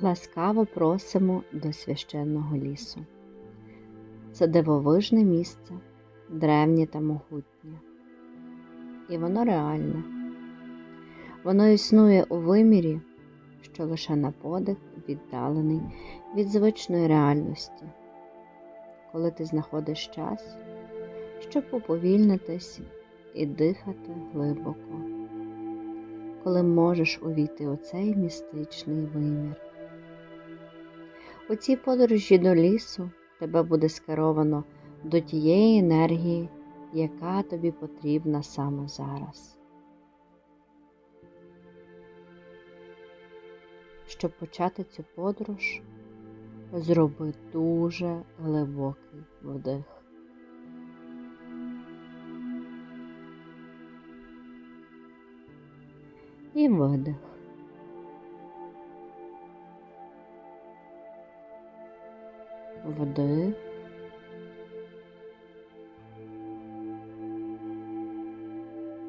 Ласкаво просимо до священного лісу. Це дивовижне місце, древнє та могутнє. І воно реальне. Воно існує у вимірі, що лише на подих віддалений від звичної реальності, коли ти знаходиш час, щоб уповільнитись і дихати глибоко, коли можеш увійти у цей містичний вимір. У цій подорожі до лісу тебе буде скеровано до тієї енергії, яка тобі потрібна саме зараз. Щоб почати цю подорож, зроби дуже глибокий вдих. І видих. Вдих.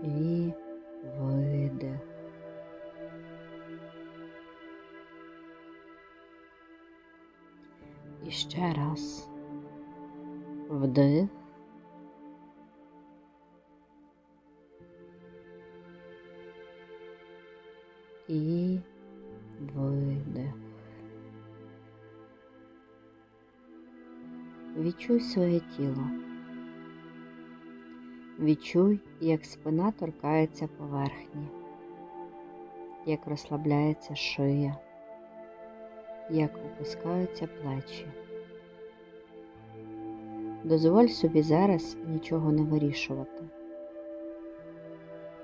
І видих. І ще раз. Вдих. І видих. Відчуй своє тіло. Відчуй, як спина торкається поверхні, як розслабляється шия, як опускаються плечі. Дозволь собі зараз нічого не вирішувати.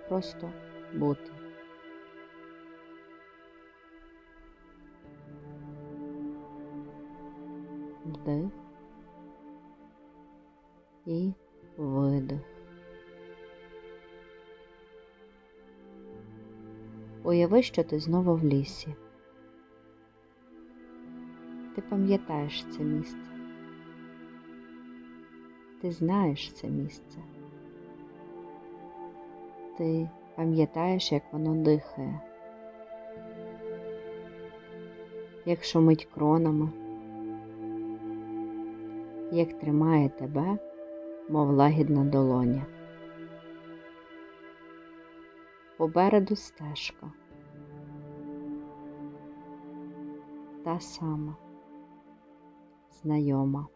Просто бути. Вдих і видих. Уяви, що ти знову в лісі. Ти пам'ятаєш це місце. Ти знаєш це місце. Ти пам'ятаєш, як воно дихає, як шумить кронами, як тримає тебе, мов лагідна долоня. Попереду стежка. Та сама, знайома.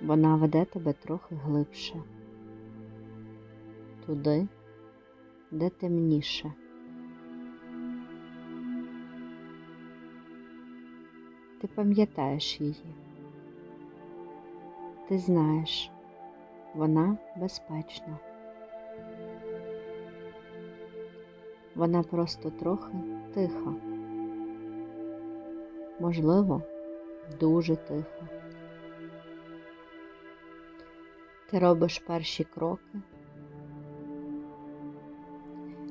Вона веде тебе трохи глибше, туди, де темніше. Ти пам'ятаєш її. Ти знаєш, вона безпечна. Вона просто трохи тиха. Можливо, дуже тиха. Ти робиш перші кроки,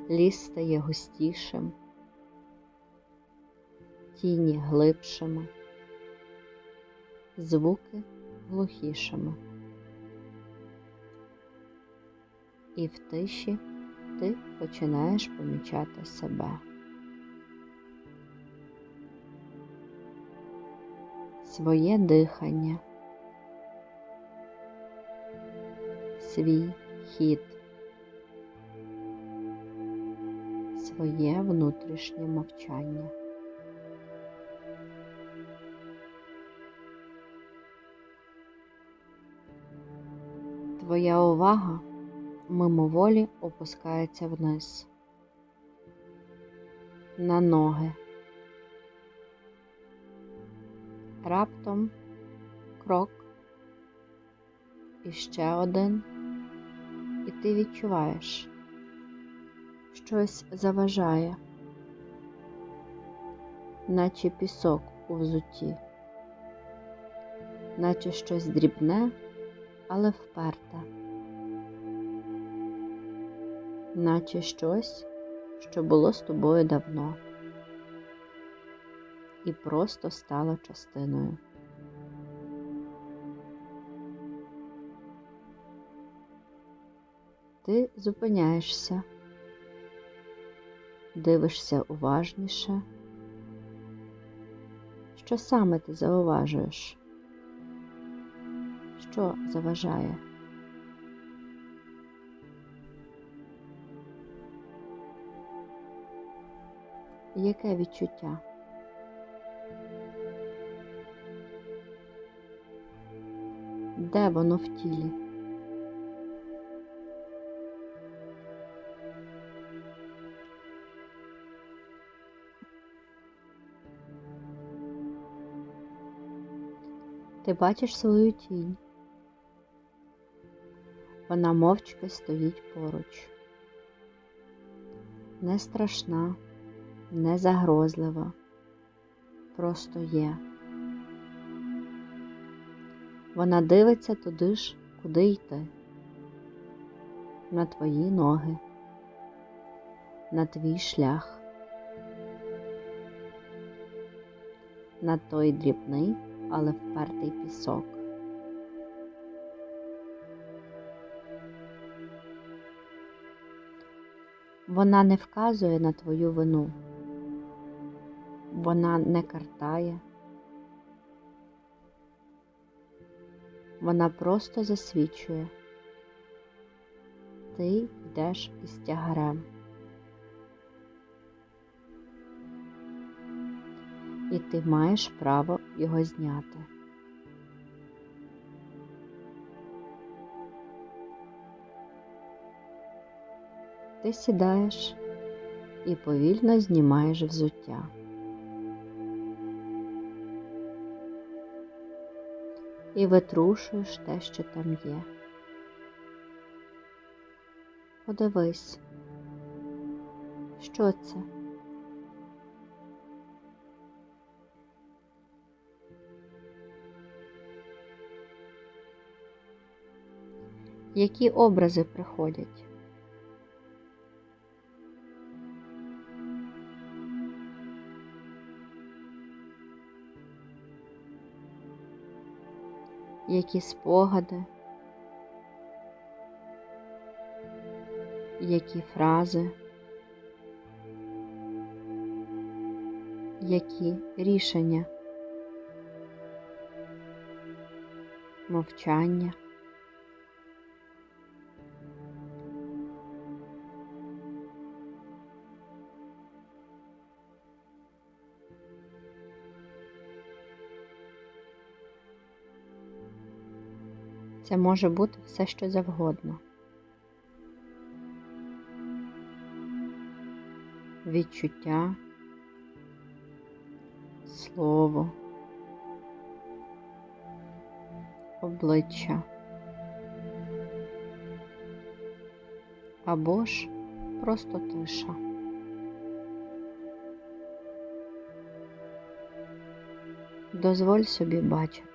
ліс стає густішим, тіні глибшими, звуки глухішими. І в тиші ти починаєш помічати себе. Своє дихання, свій хід, своє внутрішнє мовчання. Твоя увага мимоволі опускається вниз, на ноги. Раптом крок, і ще один, і ти відчуваєш, щось заважає, наче пісок у взутті, наче щось дрібне, але вперте. наче щось, що було з тобою давно, і просто стало частиною. Ти зупиняєшся, дивишся уважніше Що саме ти зауважуєш? Що заважає? Яке відчуття? Де воно в тілі? Ти бачиш свою тінь. Вона мовчки стоїть поруч. Не страшна, не загрозлива, просто є. Вона дивиться туди ж, куди йти, на твої ноги, на твій шлях, на той дрібний, але впертий пісок. Вона не вказує на твою вину, вона не картає, вона просто засвідчує. Ти йдеш із тягарем. І ти маєш право його зняти. Ти сідаєш і повільно знімаєш взуття. І витрушуєш те, що там є. Подивись, що це? Які образи приходять? Які спогади, які фрази, які рішення, мовчання. Це може бути все, що завгодно. Відчуття, слово, обличчя або ж просто тиша. Дозволь собі бачити.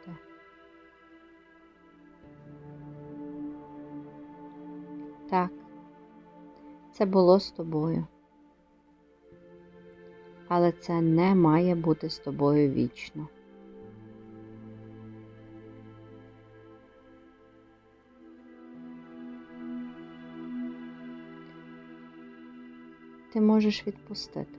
Так, це було з тобою. Але це не має бути з тобою вічно. Ти можеш відпустити.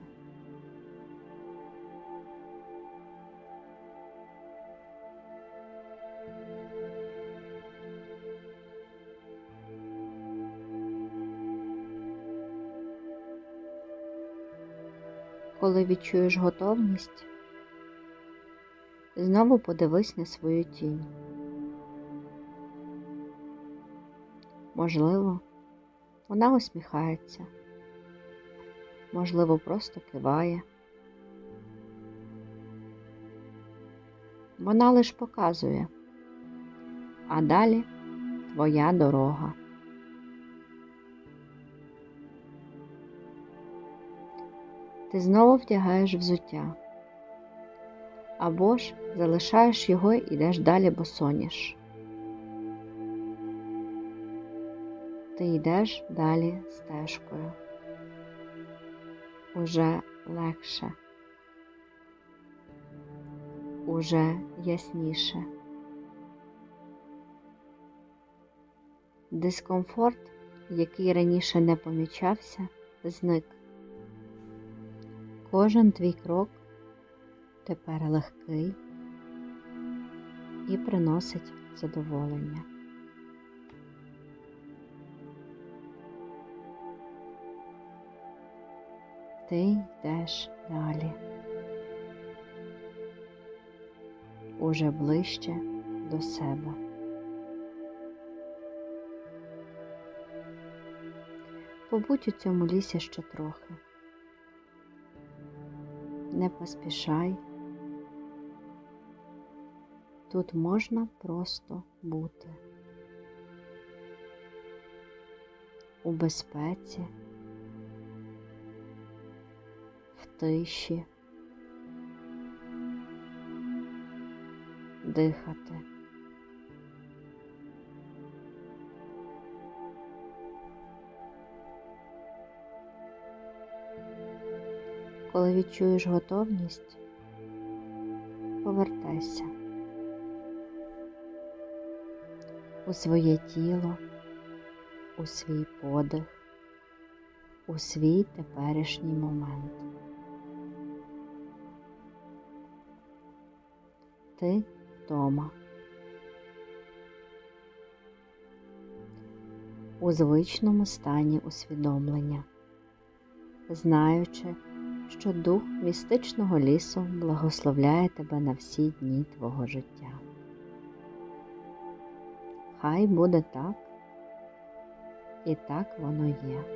Коли відчуєш готовність, знову подивись на свою тінь. Можливо, вона усміхається, можливо, просто киває. Вона лиш показує, а далі твоя дорога. Ти знову вдягаєш взуття або ж залишаєш його і йдеш далі босоніж. Ти йдеш далі стежкою. Уже легше, уже ясніше. Дискомфорт, який раніше не помічався, зник. Кожен твій крок тепер легкий і приносить задоволення. Ти йдеш далі. Уже ближче до себе. Побудь у цьому лісі ще трохи. Не поспішай. Тут можна просто бути у безпеці, в тиші, дихати. Коли відчуєш готовність, повертайся у своє тіло, у свій подих, у свій теперішній момент. Ти вдома. У звичному стані усвідомлення, знаючи, що дух містичного лісу благословляє тебе на всі дні твого життя. Хай буде так, і так воно є.